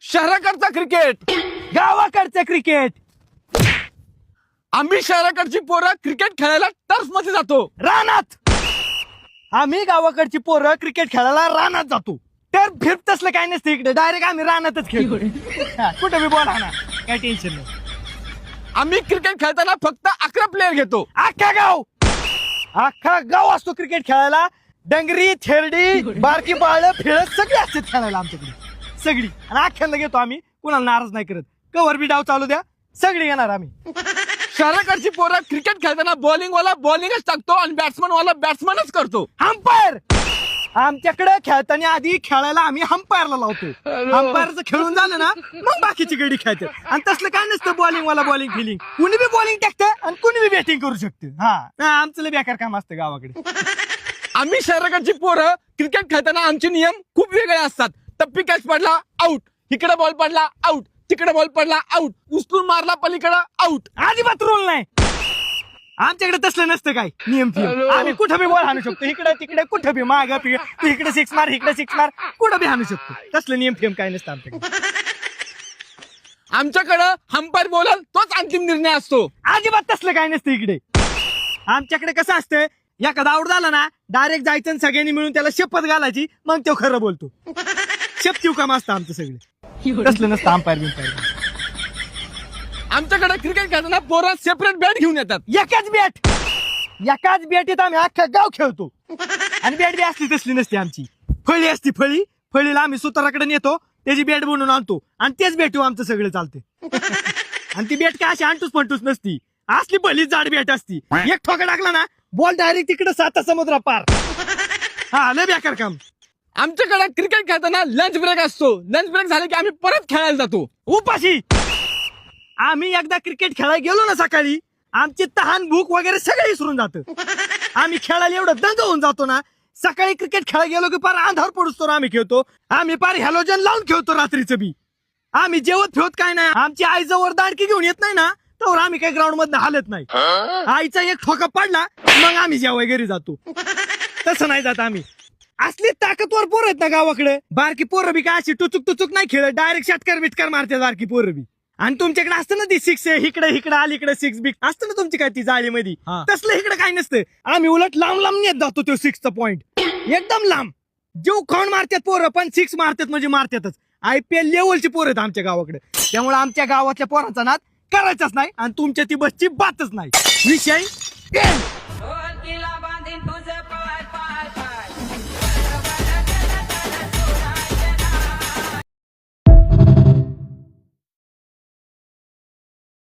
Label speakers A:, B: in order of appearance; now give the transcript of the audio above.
A: शहराकडचा cricket.
B: गावाकडचं cricket.
A: आम्ही शहराकडची पोरं क्रिकेट खेळायला टर्फमध्ये जातो.
B: रानात. आम्ही गावाकडची पोरं क्रिकेट खेळायला रानात जातो. तर फिरत असलं काय नसतं इकडे. डायरेक्ट आम्ही रानातच खेळतो. हा, कुठं मी बोला ना. काय टेन्शन नाही.
A: आम्ही क्रिकेट खेळताना फक्त अकरा प्लेअर घेतो.
B: अख्खा गाव. अख्खा गाव असतो क्रिकेट खेळायला. डंगरी थेरडी बारकी बाळ फिरत सगळे असतात खेळायला आमच्याकडे. सगळी. आणि अख्ख्यांना घेतो आम्ही. कुणाला नाराज नाही करत. कवर बी डाव चालू द्या. सगळी येणार आम्ही.
A: शहराकडची पोरं क्रिकेट खेळताना बॉलिंग वाला बॉलिंगच टाकतो आणि बॅट्समन वाला बॅट्समनच करतो.
B: अंपायर आमच्याकडे खेळताना आधी खेळायला आम्ही अंपायरला लावतो. अंपायरचं खेळून झालं ना मग बाकीची गडी खेळते. आणि तसलं काय नसतं बॉलिंग वाला बॉलिंग फिलिंग कुणी बी बॉलिंग टाकतं आणि कुणी बी बॅटिंग करू शकतं. हा. हा, आमचं लय बेकार काम असतं गावाकडे.
A: आम्ही शहराकडची पोरं क्रिकेट खेळताना आमचे नियम खूप वेगळे असतात. टप्पी कॅच पडला आउट इकडे बॉल पडला आउट तिकडे बॉल पडला आउट उचलून मारला पलीकडे आउट
B: अजिबात रोल नाही. आमच्याकडे तसलं नसतं काय? नियम आम्ही कुठं बी बॉल हाणू शकतो? इकडे तिकडे कुठं बी माग इकडे सिक्स मार इकडे सिक्स मार कुठं बी हाणू शकतो? तसलं नियम फियम काय नसतं आमच्याकडे.
A: आमच्याकडं हंपायर बोलल तोच अंतिम निर्णय असतो.
B: अजिबात तसलं काय नसतं इकडे. आमच्याकडे कसं असतं? एखादा आऊट झाला ना डायरेक्ट जायचं आणि सगळ्यांनी मिळून त्याला शपथ घालायची मग तो खरं बोलतो. शपथीव काम असतं आमचं सगळं? तसलं नसतं अंपायर बिंपायर
A: आमच्याकडे क्रिकेट खेळताना पोरं सेपरेट बॅट घेऊन येतात.
B: एकाच बॅट एकाच बॅटीत आम्ही अख्खं गाव खेळतो. आणि बॅट बी असली तसली नसते आमची. फळी असती फळी. फळीला आम्ही सुताराकडे नेतो त्याची बॅट बनवून आणतो. आणि तेच बॅटू आमचं सगळं चालते आणि ती बॅट काय अशी अंटूस पंटूस नसती. असली भली जाड बॅट असती. एक ठोका टाकला ना बॉल डायरेक्ट तिकडे साता समुद्रा पार. हा लय बेकार काम.
A: आमच्याकडे क्रिकेट खेळताना लंच ब्रेक असतो. लंच ब्रेक झाले की आम्ही परत खेळायला जातो.
B: उपाशी! आम्ही एकदा क्रिकेट खेळायला गेलो ना सकाळी आमची तहान भूक वगैरे सगळं विसरून जात. आम्ही खेळायला एवढं दंग होऊन जातो ना सकाळी क्रिकेट खेळायला गेलो की पार अंधार पडूस तर आम्ही खेळतो. आम्ही पार हॅलोजन लावून खेळतो रात्रीचं बी. आम्ही जेवत ठेवत काय नाही. आमची आई जवळ दाडकी घेऊन येत नाही ना तर आम्ही काही ग्राउंड मधनं हालत नाही. आईचा एक ठोका पडला मग आम्ही जेवाय घरी जातो. तसं नाही जात आम्ही. असली ताकदवर पोरं आहेत ना गावाकडे? बारकी पोरं बी काय अशी टुचुक टुचुक नाही खेळत डायरेक्ट षटकार बिटकार मारते बारकी पोरं बी. आणि तुमच्याकडे असतं ना ती सिक्स इकडे इकडे अलीकडे सिक्स बिक असतं ना तुमची काय ती जाळीमध्ये?
A: हा.
B: तसलं इकडे काय नसतं. आम्ही उलट लांब लांब नेत जातो तो सिक्सचा पॉइंट एकदम लांब. जेव खाऊन मारतात पोरं पण सिक्स मारतात म्हणजे मारतातच. आय पी एल लेवलची पोरं आहेत आमच्या गावाकडे. त्यामुळे आमच्या गावातल्या पोरांचा नाद करायचाच नाही आणि तुमच्या ती बसची बातच नाही. विषय end.